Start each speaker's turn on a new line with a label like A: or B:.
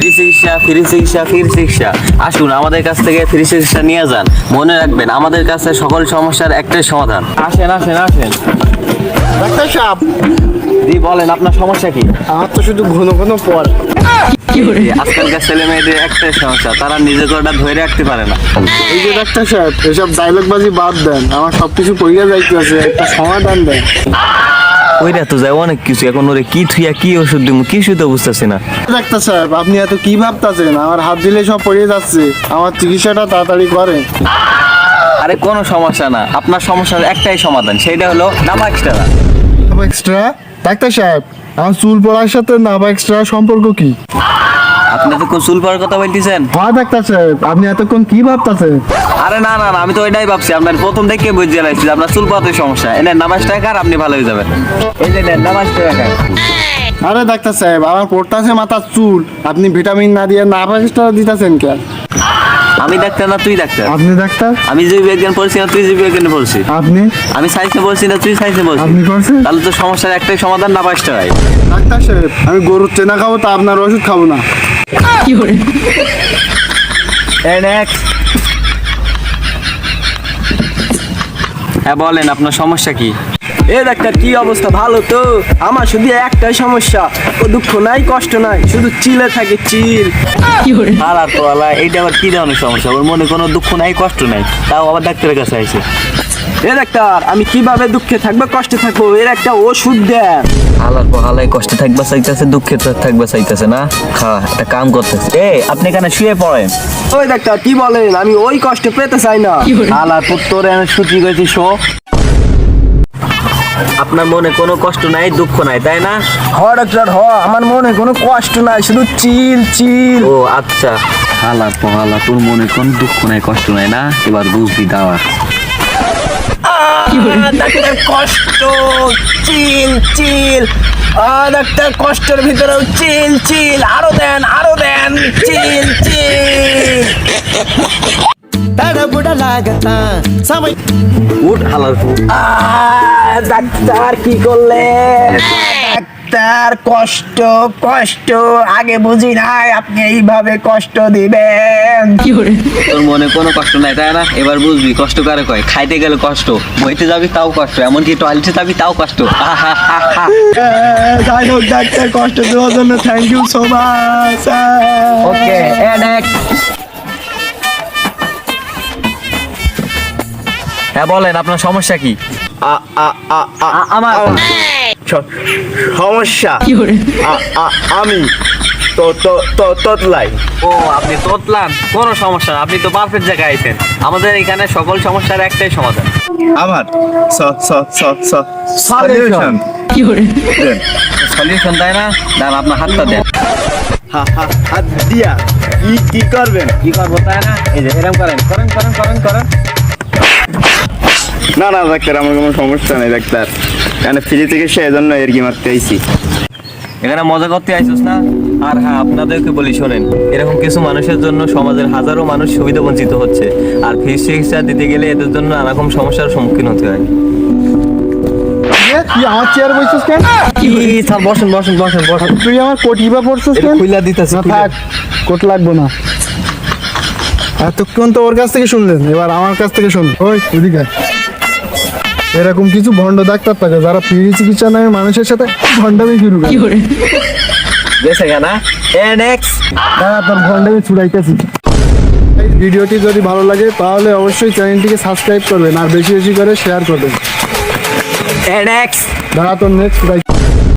A: Free চিকিৎসা free চিকিৎসা free চিকিৎসা। আসুন আমাদের কাছ থেকে ফ্রি চিকিৎসা নিয়ে যান। মনে রাখবেন আমাদের কাছে সকল সমস্যার একটাই সমাধান। আসেন আসেন আসেন।
B: ডাক্তার সাহেব।
A: জি বলেন আপনার সমস্যা কি?
B: আমার তো শুধু ঘন ঘন পর।
A: আজকালকার ছেলে মেয়েদের একটাই সমস্যা তারা নিজেকে ওটা ধরে রাখতে পারে না।
B: এই যে ডাক্তার সাহেব এসব ডায়লগ বাজি বাদ দেন। আমার সবকিছু পড়িয়া যাইতেছে একটা সমাধান দেন।
A: ওইটা তো যায় অনেক কিছু। এখন ওরে কি থুইয়া কি ওষুধ দিব কিছুই তো বুঝতেছি না।
B: ডাক্তার সাহেব আপনি এত কি ভাবতেছেন? আমার হাত দিলে সব পড়ে যাচ্ছে। আমার চিকিৎসাটা তাড়াতাড়ি করেন।
A: আরে কোনো সমস্যা না। আপনার সমস্যার একটাই সমাধান সেটা হলো নামা এক্সট্রা
B: এক্সট্রা ডাক্তার সাহেব আমার চুল পড়ার সাথে নাভা এক্সট্রা সম্পর্ক কি?
A: আপনি তো চুল পাওয়ার কথা বলতেছেন।
B: ডাক্তার সাহেব আপনি এতক্ষণ কি ভাবতেছেন
A: আরে না না না আমি তো ওইটাই ভাবছি আপনার প্রথম থেকে বুঝে লাগছি যে আপনার চুল পাওয়াতে সমস্যা এনে নামাজ টাকা আর আপনি ভালো হয়ে যাবেন। এই যে নেন নামাজ টাকা।
B: আরে ডাক্তার সাহেব আমার পড়তেছে মাথার চুল আপনি ভিটামিন না দিয়ে এক্সট্রা দিতেছেন কেন?
A: আমি ডাক্তার না তুই ডাক্তার?
B: আপনি ডাক্তার?
A: আমি জীব বিজ্ঞান পড়ছি না তুই জীব বিজ্ঞান পড়ছি।
B: আপনি?
A: আমি সায়েন্সে বলছি না তুই সায়েন্সে বলছিস
B: আপনি করছেন
A: তাহলে তো সমস্যার একটাই সমাধান নামাজ টাকায়।
B: ডাক্তার সাহেব আমি গরুর চেনা খাব তা আপনার ওষুধ খাব না।
A: হ্যাঁ বলেন আপনার সমস্যা কি?
C: এ ডাক্তার কি অবস্থা? ভালো তো? আমার শুধু একটাই সমস্যা। ও দুঃখ নাই কষ্ট নাই শুধু চিলে থাকে চিল।
A: আলা তো আলা এইটা আবার কি ধরনের সমস্যা? ওর মনে কোনো দুঃখ নাই কষ্ট নাই। তাও আবার ডাক্তারের কাছে আইছে।
C: এ ডাক্তার আমি কীভাবে দুঃখে থাকব কষ্টে থাকব? এর একটা ওষুধ দেন।
A: হালার পর হালাই কষ্টে থাকবা চাইতেছে দুঃখে থাকবা চাইতেছে না? খা একটা কাম করতেছে। এ আপনি এখানে শুয়ে পড়েন।
C: ওই ডাক্তার কি বলেন? আমি ওই কষ্ট পেতে চাই না।
A: হালার পর তোর আমি ছুটি করেছি শো। আপনার মনে কোনো কষ্ট নাই দুঃখ নাই তাই না?
C: হ ডাক্তার হ। আমার মনে কোনো কষ্ট নাই শুধু চিল চিল।
A: ও আচ্ছা। হালা তোর মনে কোনো দুঃখ নাই কষ্ট নাই না? এবার বুঝবি দাওয়া
C: ডাক্তার কষ্ট চিল চিল। ডাক্তার কষ্টের ভিতরেও চিল চিল। আরও দেন আরও দেন। চিল চিল।
A: উঠ হালার পর
C: আহ, ডাক্তার কি করলেন? ডাক্তার কষ্ট কষ্ট আগে বুঝি নাই আপনি এইভাবে কষ্ট দিবেন।
A: তোর মনে কোনো কষ্ট নাই তাই না? এবার বুঝবি কষ্ট কারে কয়? খাইতে গেলে কষ্ট বইতে যাবি তাও কষ্ট এমনকি টয়লেটে যাবি তাও কষ্ট।
C: যাই হোক ডাক্তার কষ্ট দেওয়ার জন্য thank you so much
A: okay next হ্যাঁ বলেন আপনার সমস্যা কি? আমার
C: সমস্যা। আমি তো তো তো তোতলাই।
A: ও আপনি তোতলান? কোনো সমস্যা আপনি তো পারফেক্ট জায়গায় আইছেন আমাদের এখানে সকল সমস্যার একটাই সমাধান।
B: আমার স স স স
A: সলিউশন সলিউশন তাই না দাঁড়ান আপনার হাতটা দেন।
B: হা হা হাত দিয়া। কি কি করবেন?
A: কি করব তাই না এই যে এরকম করেন করেন করেন করেন করেন।
B: না না ডাক্তার আমার কোনো সমস্যা নেই ডাক্তার। এখানে ফ্রি এই জন্য এর কি মারতে আইছি।
A: এখানে মজা করতে আইসোস না? আর হ্যাঁ আপনাদেরকে বলি শোনেন এরকম কিছু মানুষের জন্য সমাজের হাজারো মানুষ সুবিধা বঞ্চিত হচ্ছে। আর ফ্রি চিকিৎসা দিতে গেলে এদের জন্য নানা রকম সমস্যার সম্মুখীন হতে হয়।
B: তুই আমার চেয়ার বসছিস কেন?
A: স্যার বসেন বসেন বসেন বসেন।
B: তুই আমার কোটি বা পড়ছিস কেন?
A: খুইলা দিতেছি
B: না থাক কোট লাগবো না। এতক্ষণ তো ওর কাছ থেকে শুনলেন এবার আমার কাছ থেকে শুন ওই আয়। এরকম কিছু ভণ্ড ডাক্তার থাকে যারা ফ্রি চিকিৎসা নামে মানুষের সাথে ভণ্ডামি শুরু করে।
A: গেছে
B: দাঁড়া তোর ভণ্ডামি ছুড়াইতেছি। ভিডিওটি যদি ভালো লাগে তাহলে অবশ্যই চ্যানেলটিকে সাবস্ক্রাইব করবেন আর বেশি বেশি করে শেয়ার করবেন। দাঁড়া তোর নেক্সট